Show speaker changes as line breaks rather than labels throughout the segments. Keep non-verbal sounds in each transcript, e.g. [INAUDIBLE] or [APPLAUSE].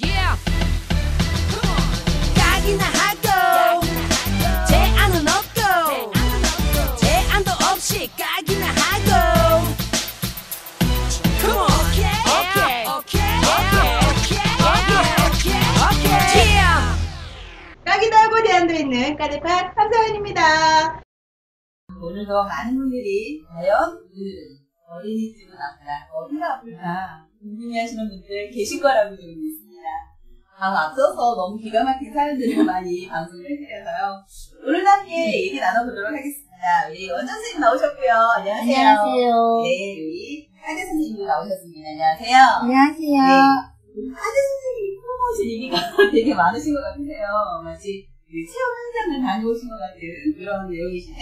Yeah. 가기나 하고 제안은 없고 제안도 없이 가기나 하고 Come on. Okay. Okay. Okay. Okay. Okay. Okay. Yeah.
까기도 하고 대안도 있는 까대파 탐사원입니다.
오늘도 많은 분들이 과연 오늘은 어린이집은 아프다, 어디가 아플까 궁금해하시는 분들 계실 거라고 저는 믿습니다. 다음 앞서서 너무 기가 막힌 사연들을 [LAUGHS] 많이 방송을 해드려서요. 오늘 함께 얘기 나눠보도록 하겠습니다. 우리 원장 선생님 나오셨고요. 안녕하세요.
안녕하세요.
네, 우리 하재 선생님도 나오셨습니다. 안녕하세요.
안녕하세요.
네. 하재 선생님이 풀어보신 얘기가 [LAUGHS] 되게 많으신 것 같으세요. 마치 그 체험 현장을 다녀오신 것 같은 그런 내용이신데,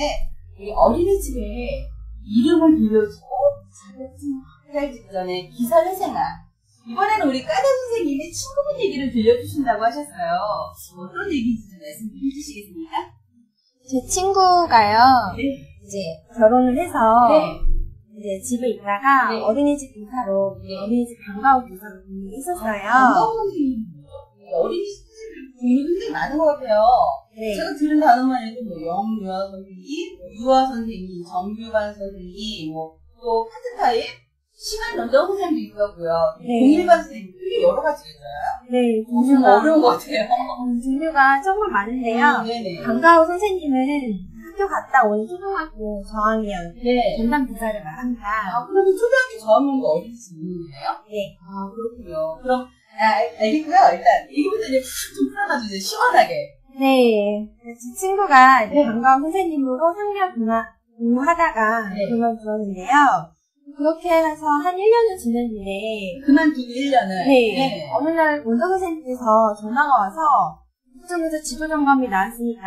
우리 어린이집에 이름을 들려주고 자격증 학달 직전에 기사를 생활. 이번에는 우리 까자 선생님이 친구분 얘기를 들려주신다고 하셨어요. 어떤 얘기인지 좀 말씀 좀 해주시겠습니까?
제 친구가요,
네.
이제 결혼을 해서,
네.
이제 집에 있다가
네.
어린이집 교사로,
네.
어린이집 방과후 교사로 했었어요.
반가운 선생님. 어린이집 분이 굉장히 많은 것 같아요.
네.
제가 들은 단어만 해도 뭐 영유아 선생님, 뭐 유아 선생님, 정규반 선생님, 뭐또 파트타임, 시간 연장 선생님도 있더라고요.
네.
공일반 선생님 되게 여러 가지가 있어요.
네,
좀
종류가,
어려운 것 같아요.
음, 종류가 정말 많은데요.
음.
방과후 선생님은 학교 갔다 온 초등학교 저학년
네.
전담 교사를 말합니다.
아, 그러면 초등학교 저학년도 어린이집 있는데요?
네.
아, 그렇군요. 그럼, 아, 알- 알겠고요. 일단, 얘기부터 이제 좀 풀어놔주세요. 시원하게.
네. 제 친구가 이제
네.
방과후 선생님으로 3년 동안 근무하다가
네.
그만두었는데요. 그렇게 해서 한 1년을 지냈는데,
그만두고 1년을.
네. 어느 날 원장 선생님께서 전화가 와서 그쪽에서 지도 점검이 나왔으니까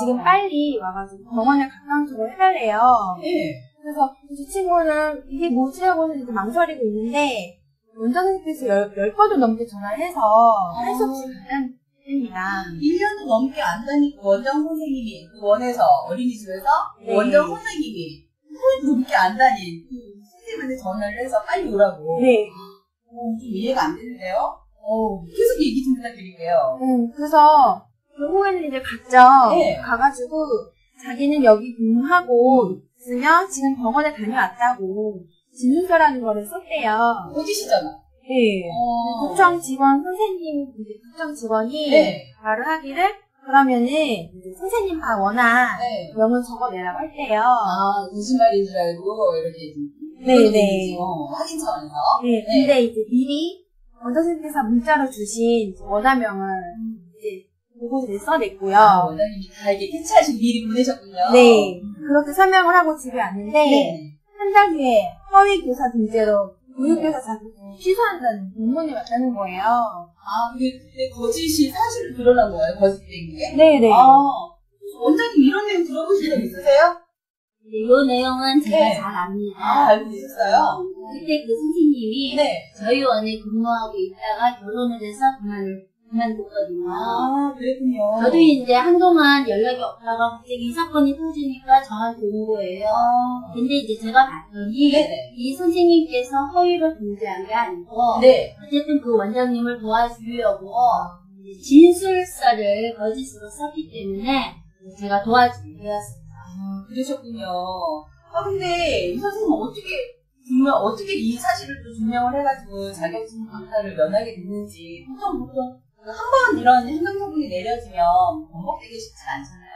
지금 빨리 와가지고 병원에 가까운 쪽으로 해달래요.
네.
그래서 이 친구는 이게 뭐지 하고 이제 망설이고 있는데 원장 선생님께서 열, 열 번도 넘게 전화를 해서 할 수 없이 가는 됩니다.
1년을 넘게 안 다니고 원장 선생님이 그 원에서 어린이집에서
네.
원장 선생님이 1년 넘게 안 다닌 그 선생님한테 전화를 해서 빨리 오라고.
네.
어, 좀 이해가 안 되는데요? 어, 계속 얘기 좀 부탁드릴게요.
음, 그래서 결국에는 이제 갔죠.
네.
가가지고 자기는 여기 근무하고 있으면 지금 병원에 다녀왔다고 진술서라는 거를 썼대요.
거짓이잖아.
네.
어.
구청 직원 선생님, 이제 구청 직원이
네.
말을 하기를 그러면은 이제 선생님 다 원한
네.
명은 적어내라고 할 때요.
아, 무슨 말인 줄 알고, 이렇게 좀.
네, 네.
어, 확인 차원에서.
네, 근데 이제 미리 원장 선생님께서 문자로 주신 원화명을 이제 보고서에 써냈고요.
아, 원장님이 다 이렇게 캐치하시고 미리 보내셨군요.
네,
음.
그렇게 설명을 하고 집에 왔는데
네.
한달 뒤에 허위 교사 등재로 교육교사 자격증 취소한다는 공문이 왔다는 거예요.
아, 그게 그때 거짓이 사실로 드러난 거예요, 거짓된 게?
네네.
아, 원장님 이런 내용 들어보신 적 있으세요?
네, 이 내용은 제가
네.
잘 압니다.
아, 알고 계셨어요?
그때 그 선생님이
네.
저희 원에 근무하고 있다가 결혼을 해서 그만, 그만뒀거든요.
아, 그랬군요.
저도 이제 한동안 연락이 없다가 갑자기 이 사건이 터지니까 저한테 온 거예요.
아,
근데 이제 제가 봤더니
네네.
이 선생님께서 허위로 등재한 게 아니고
네.
어쨌든 그 원장님을 도와주려고 진술서를 거짓으로 썼기 때문에 제가 도와주게 되었습니다.
아, 그러셨군요. 아, 근데 이 선생님 어떻게, 증명, 어떻게 이 사실을 또 증명을 해가지고 자격증 강사를 면하게 됐는지, 보통 보통 한 번 이런 행정처분이 내려지면 번복되기 쉽지 않잖아요.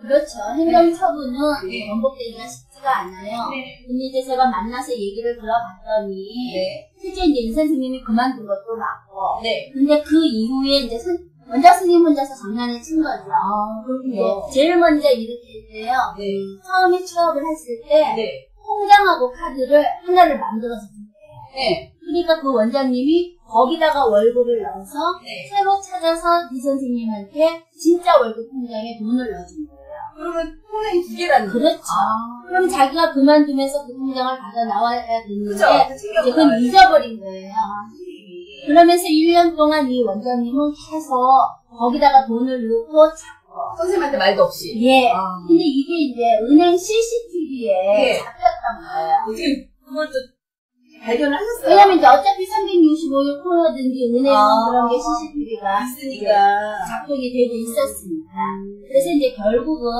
그렇죠. 행정처분은
네.
번복되기가 쉽지가 않아요.
네.
근데 이제 제가 만나서 얘기를 들어봤더니
네.
실제 이제 이 선생님이 그만둔 것도 맞고
네.
근데 그 이후에 이제 선, 원장 선생님 혼자서 장난을 친 거죠.
아, 그렇군요.
제일 먼저 일으킬 때요.
네.
처음에 취업을 했을 때
네.
통장하고 카드를 하나를 만들어서 준대요.
네.
그러니까 그 원장님이 거기다가 월급을 넣어서
네.
새로 찾아서 이 선생님한테 진짜 월급 통장에 돈을 넣어준 거예요.
그러면 통장이 두 개라는 거죠?
그렇죠.
아,
그럼 자기가 그만두면서 그 통장을 받아 나와야 되는데
그죠? 그
이제 그건 잊어버린 거예요.
선생님이.
그러면서 1년 동안 이 원장님은 계속 거기다가 돈을 넣고 찾고
선생님한테 말도 없이.
예.
아.
근데 이게 이제 은행 CCTV에
네.
잡혔던 거예요.
어떻게 또 발견을 하셨어요?
왜냐면 이제 어차피 360만 35일 코너든지 은행은
아.
그런 게 CCTV가
있으니까.
작동이 되고 있었습니다. 그래서 이제 결국은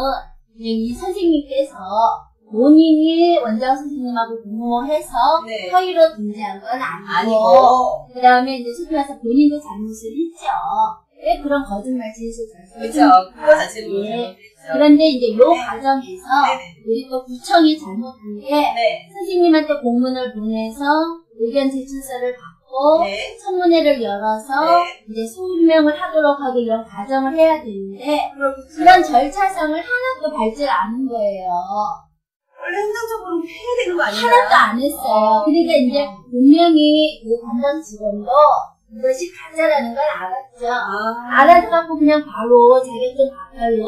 이 선생님께서 본인이 원장 선생님하고 공모해서
네.
허위로 등재한 건 아니고,
아니고.
그 다음에 이제 소위 말해서 본인도 잘못을 했죠. 왜 그런 거짓말 짓을
그렇죠. 그거.
예.
그렇죠.
그런데 이제 요
네.
과정에서
네네.
우리 또 구청이 잘못한 게
네.
선생님한테 공문을 보내서 의견 제출서를 받고
네.
청문회를 열어서
네.
이제 소명을 하도록 하고 이런 과정을 해야 되는데
그렇겠죠.
그런 절차상을 하나도 밟질 않은 거예요.
원래 행정적으로 해야 되는 거 아니에요?
하나도 안 했어요. 그러니까 이제 분명히 그 담당 직원도 이것이 가짜라는 걸 알았죠.
아.
알아갖고 그냥 바로 자격증 박탈로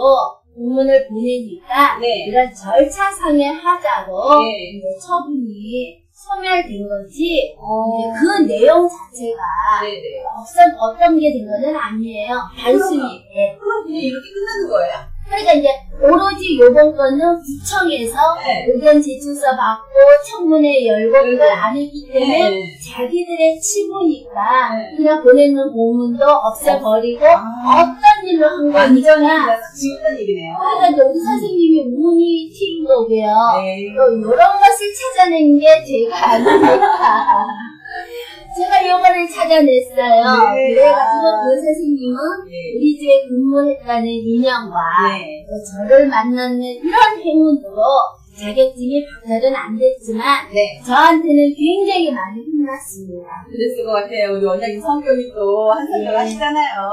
공문을 보내니까
네.
이런 절차상의 하자로
네.
이제 처분이 소멸된 거지
어.
그 내용 자체가
네네.
어떤, 어떤 게 된 거는 아니에요. 단순히. 예.
그럼 그냥 이렇게 끝나는 거예요?
그러니까 이제 오로지 요번 거는 구청에서
네.
의견 제출서 받고 청문회 열고 그걸 안 했기 때문에
네.
자기들의 치부니까
네.
그냥 보내는 공문도 없애버리고
아.
어떤 일을 한 거니까
지웠다는 얘기네요.
그러니까 우리 선생님이 운이 튄 거고요.
네.
또 이런 것을 찾아낸 게 제가 아니니까. [LAUGHS] 제가 요거를 찾아냈어요.
네.
그래가지고
아.
그 선생님은
네.
우리 집에 근무했다는 인연과
네.
또 저를 만나는 이런 행운으로 자격증이 박탈은 안 됐지만
네.
저한테는 굉장히 많이 혼났습니다.
그랬을 것 같아요. 우리 원장님 성격이 또한 성격
네.
하시잖아요.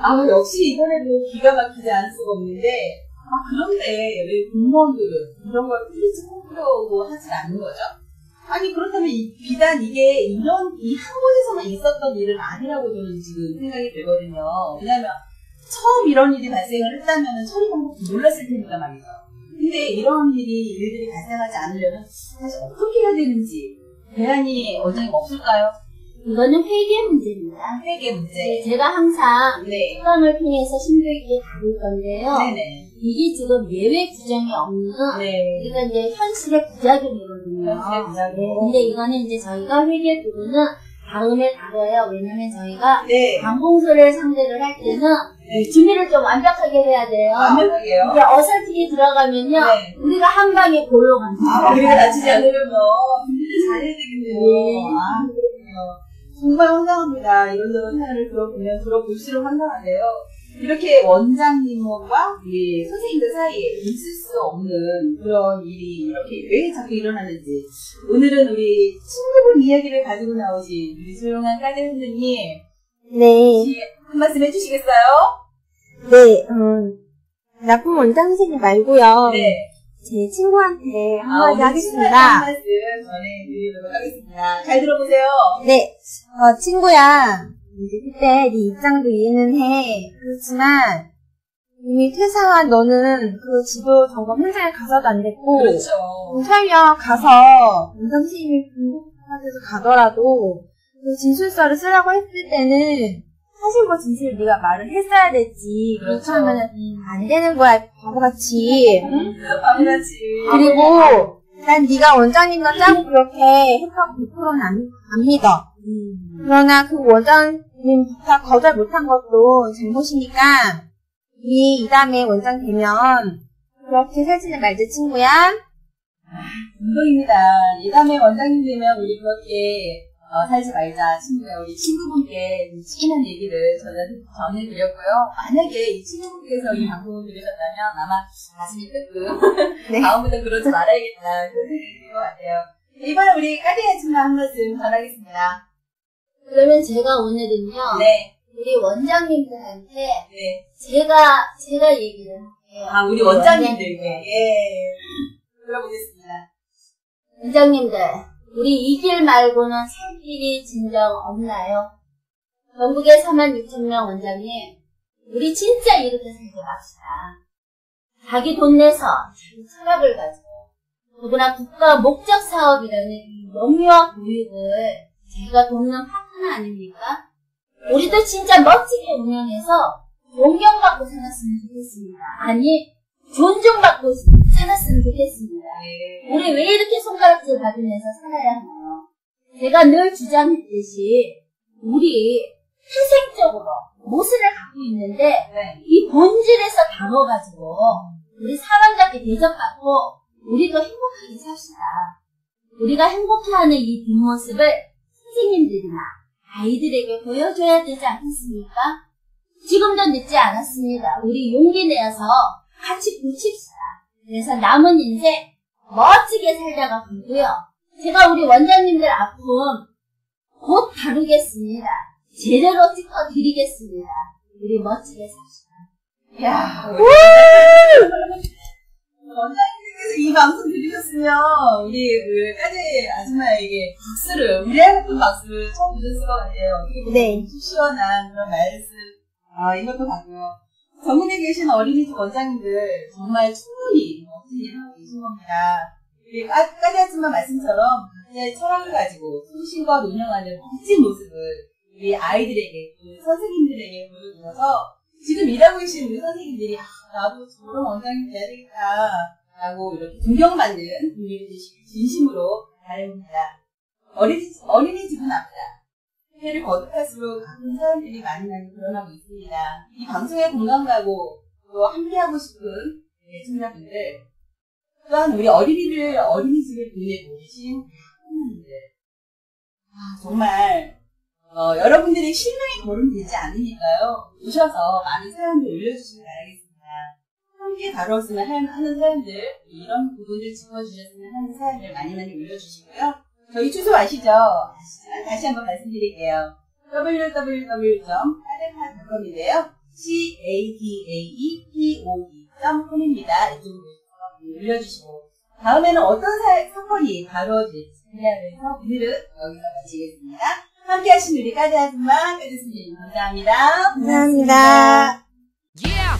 아, 역시 이번에도 기가 막히지 않을 수가 없는데, 아, 그런데 왜 공무원들은 이런 걸 필리지 뽑으려고 하지 않는 거죠? 아니, 그렇다면 이- 비단 이게 이런, 이 한 곳에서만 있었던 일은 아니라고 저는 지금 생각이 되거든요. 왜냐면, 처음 이런 일이 발생을 했다면 처리 방법도 몰랐을 테니까 말이죠. 근데 이런 일이, 일들이 발생하지 않으려면 사실 어떻게 해야 되는지 대안이 원장님 없을까요?
이거는 회계 문제입니다.
회계 문제.
네, 제가 항상
네.
수감을 통해서 심도 있게 다룰 건데요.
네네.
이게 지금 예외 규정이 없는
네.
그러니까 이제 현실의 부작용이거든요.
현실의 부작용.
네, 근데 이거는 이제 저희가 회계 부분은 다음에 다뤄요. 왜냐면 저희가
네.
방공서를 상대를 할 때는 준비를 좀 완벽하게 해야 돼요.
완벽하게요.
이게 어설프게 들어가면요.
네.
우리가 한 방에 골로 갑니다.
아, 우리가 다치지 않으려면 준비를 잘해야 되겠네요.
네.
아, 그렇군요. 정말 황당합니다. 이런저런 사연을 들어보면 들어볼수록 황당한데요. 이렇게 원장님과 우리 선생님들 사이에 있을 수 없는 그런 일이 이렇게 왜 자꾸 일어나는지 오늘은 우리 친구분 이야기를 가지고 나오신 우리 조용한 까지 선생님
네,
한 말씀 해주시겠어요?
네, 음, 나쁜 원장 선생님 말고요.
네.
제 친구한테
아,
한마디
오늘 친구한테 한
하겠습니다.
말씀 전해드리도록 하겠습니다. 잘 들어보세요.
네, 어, 친구야. 이제 그때 네 입장도 이해는 해. 그렇지만, 이미 퇴사한 너는 그 지도 점검 현장에 가서도 안 됐고,
그렇죠.
음, 설령 가서 선생님이 분석하셔서 가더라도 그 진술서를 쓰라고 했을 때는 사실과 진실을 네가 말을 했어야 됐지.
그렇죠.
하면은 안 되는 거야, 바보같이. 응?
바보같이.
그리고 난 네가 원장님과 짜고 그렇게 했다고 100%는 안, 안 믿어. 그러나 그 원장님 부탁 거절 못한 것도 잘못이니까 이 이담에 원장 되면 그렇게 살지는 말자 친구야.
운동입니다. 예담의 원장님 되면 우리 그렇게 어, 살지 말자 친구야. 우리 친구분께 이 친한 얘기를 저는 전해드렸고요. 만약에 이 친구분께서 이 방송을 들으셨다면 아마 가슴이 뜨끔 [LAUGHS]
네.
다음부터 그러지 말아야겠다 그런 생각이 같아요. 이번에 우리 까디의 친구 한 말씀 전하겠습니다.
그러면 제가 오늘은요.
네,
우리 원장님들한테
네.
제가 제가 얘기를 할게요.
아, 우리 원장님들께. 예. 들어보겠습니다.
원장님들, 우리 이 길 말고는 살 길이 진정 없나요? 전국의 4만 6천 명 원장님, 우리 진짜 이렇게 살지 맙시다. 자기 돈 내서 자기 철학을 가지고 더구나 국가 목적 사업이라는 이 영유아 교육을 제가 돕는 파트너 아닙니까? 우리도 진짜 멋지게 운영해서 존경받고 살았으면 좋겠습니다. 아니, 존중받고 살았으면 좋겠습니다.
네.
우리 왜 이렇게 손가락질 받으면서 살아야 하나요? 제가 늘 주장했듯이 우리 태생적으로 모습을 갖고 있는데
네.
이 본질에서 다뤄가지고 우리 사람답게 대접받고 우리도 행복하게 삽시다. 우리가 행복해하는 이 뒷모습을 선생님들이나 아이들에게 보여줘야 되지 않겠습니까? 지금도 늦지 않았습니다. 우리 용기 내어서 같이 붙입시다. 그래서 남은 인생 멋지게 살다가 보고요. 제가 우리 원장님들 아픔 곧 다루겠습니다. 제대로 짚어드리겠습니다. 우리 멋지게 삽시다.
야 원장님께서 이 방송 들으셨으면 우리 그 까지 아줌마에게 박수를 같은 박수를 처음 드렸을 것 같아요.
네.
속 시원한 그런 말씀 아 이것도 같고요. 전국에 계신 어린이집 원장님들 정말 충분히 멋진 일 하고 계신 겁니다. 까, 까지 아줌마 말씀처럼 각자의 철학을 가지고 소신과 운영하는 멋진 모습을 우리 아이들에게 그 선생님들에게 보여주셔서 지금 일하고 계신 우리 선생님들이 아, 나도 저런 원장님 돼야 되겠다 라고 이렇게 존경받는 분들이 되시길 진심으로 바랍니다. 어린이집, 어린이집은 아프다. 해를 거듭할수록 가끔 사람들이 많이 많이 드러나고 있습니다. 이 방송에 공감 가고 또 함께하고 싶은 애청자분들 또한 우리 어린이를 어린이집에 보내보신 학부모님들 아, 정말 어, 여러분들의 실명이 거론되지 않으니까요. 오셔서 많은 사연들 올려주시기 바라겠습니다. 함께 다뤘으면 하- 하는 사연들, 이런 부분들 짚어주셨으면 하는 사연들 많이 많이 올려주시고요. 저희 주소 아시죠? 아시지만 다시 한번 말씀드릴게요. www.까데파.com인데요. c-a-d-a-e-p-o-e.com입니다. 이쪽으로 올려주시고 다음에는 어떤 사, 사건이 다뤄질지 기대하면서 오늘은 여기서 마치겠습니다. 함께 하신 우리 까지 아줌마, 까지 선생님 감사합니다.
감사합니다.
Yeah,